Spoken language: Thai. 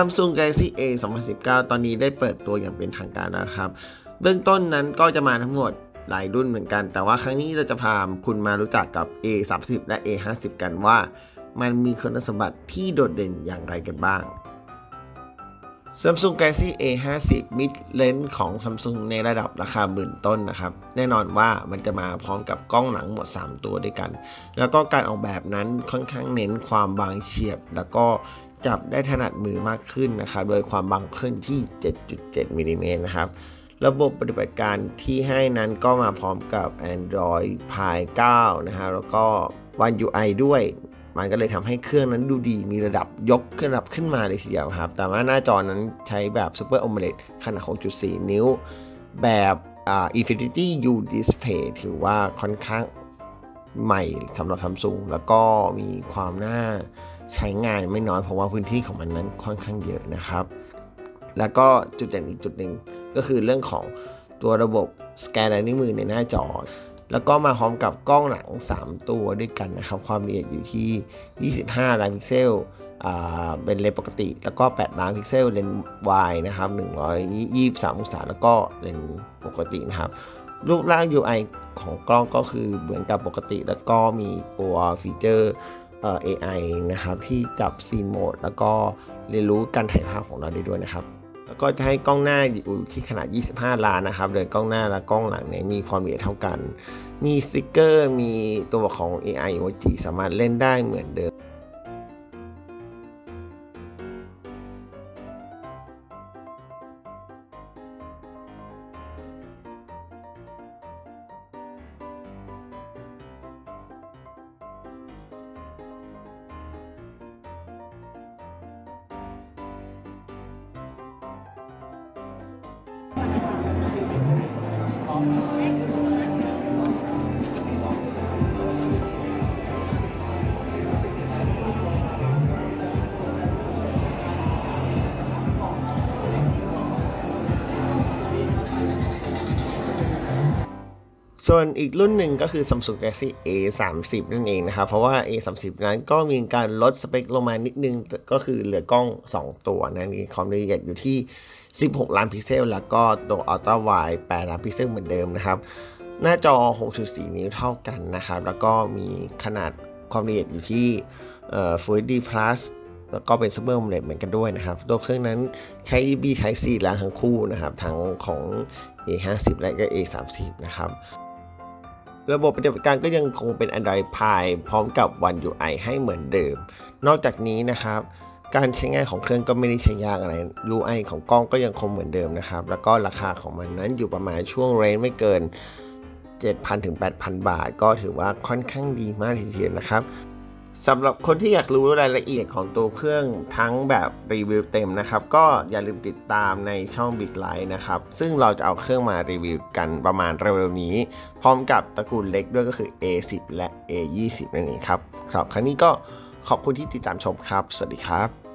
Samsung Galaxy A 2019 ตอนนี้ได้เปิดตัวอย่างเป็นทางการแล้วครับ เบื้องต้นนั้นก็จะมาทั้งหมดหลายรุ่นเหมือนกัน แต่ว่าครั้งนี้เราจะพาคุณมารู้จักกับ A 30และ A 50กันว่า มันมีคุณสมบัติที่โดดเด่นอย่างไรกันบ้าง Samsung Galaxy A 50 Mid Range ของ Samsung ในระดับราคาหมื่นต้นนะครับ แน่นอนว่ามันจะมาพร้อมกับกล้องหลังหมด 3 ตัวด้วยกัน แล้วก็การออกแบบนั้นค่อนข้างเน้นความบางเฉียบ แล้วก็ จับได้ถนัดมือมากขึ้นนะครับ โดยความบางขึ้นที่ 7.7มิลลิเมตรนะครับ ระบบปฏิบัติการที่ให้นั้นก็มาพร้อมกับ Android Pie 9 นะฮะ แล้วก็ One UI ด้วย มันก็เลยทำให้เครื่องนั้นดูดี มีระดับยกขึ้นระดับขึ้นมาเลยทีเดียวครับ แต่ว่าหน้าจอนั้นใช้แบบ Super AMOLED ขนาด 6.4 นิ้ว แบบอ่า Infinity U Display ถือว่าค่อนข้างใหม่สำหรับ Samsung แล้วก็มีความน่า ใช้งานไม่น้อยเพราะว่าพื้นที่ของมันนั้นค่อนข้างเยอะนะครับ แล้วก็จุดเด่นอีกจุดหนึ่งก็คือเรื่องของตัวระบบสแกนลายนิ้วมือในหน้าจอ แล้วก็มาพร้อมกับกล้องหลัง 3 ตัวด้วยกันนะครับ ความละเอียดอยู่ที่ 25 ล้านพิกเซลเป็นเลนปกติ แล้วก็ 8 ล้านพิกเซลเลนวายนะครับ123องศาแล้วก็เลนปกตินะครับ รูปร่าง UI ของกล้องก็คือเหมือนกับปกติ แล้วก็มีตัวฟีเจอร์ AI นะครับที่จับซีนโหมดแล้วก็เรียนรู้การถ่ายภาพของเราได้ด้วยนะครับ แล้วก็จะให้กล้องหน้าอยู่ที่ขนาด 25 ล้านนะครับโดยกล้องหน้าและกล้องหลังเนี่ยมีความละเอียดเท่ากัน มีสติกเกอร์ มีตัวของ AI emoji สามารถเล่นได้เหมือนเดิม ส่วนอีกรุ่นหนึ่งก็คือ Samsung Galaxy A 3 0นั่นเองนะครับ เพราะว่า A 3 0นั้นก็มีการลดสเปคลงมานิดนึง ก็คือเหลือกล้อง 2 ตัวนั่นเองความละเอียดอยู่ที่ 16 ล้านพิกเซล แล้วก็ตัว Ultra Wide 8ล้านพิกเซลเหมือนเดิมนะครับ หน้าจอ 6.4 นิ้วเท่ากันนะครับ แล้วก็มีขนาดความละเอียดอยู่ที่เอ่อ Full HD Plus แล้วก็เป็น Super AMOLED เหมือนกันด้วยนะครับ ตัวเครื่องนั้นใช้ B Type C แล้วทั้งคู่นะครับ ทั้งของ A 5 0 และก็ A 3 0 นะครับ ระบบปฏิบัติการก็ยังคงเป็น Android Pie พร้อมกับ One UI ให้เหมือนเดิม นอกจากนี้นะครับการใช้งานของเครื่องก็ไม่ได้ใช้ยากอะไร UI ของกล้องก็ยังคงเหมือนเดิมนะครับ แล้วก็ราคาของมันนั้นอยู่ประมาณช่วงเรนไม่เกิน 7,000ถึง8,000 บาท ก็ถือว่าค่อนข้างดีมากทีเดียวนะครับ สำหรับคนที่อยากรู้รายละเอียดของตัวเครื่องทั้งแบบรีวิวเต็มนะครับ ก็อย่าลืมติดตามในช่อง Big Light นะครับ ซึ่งเราจะเอาเครื่องมารีวิวกันประมาณเร็วๆนี้ พร้อมกับตระกูลเล็กด้วยก็คือ A10 และ A20 นั่นเองครับสำหรับครั้งนี้ก็ขอบคุณที่ติดตามชมครับ สวัสดีครับ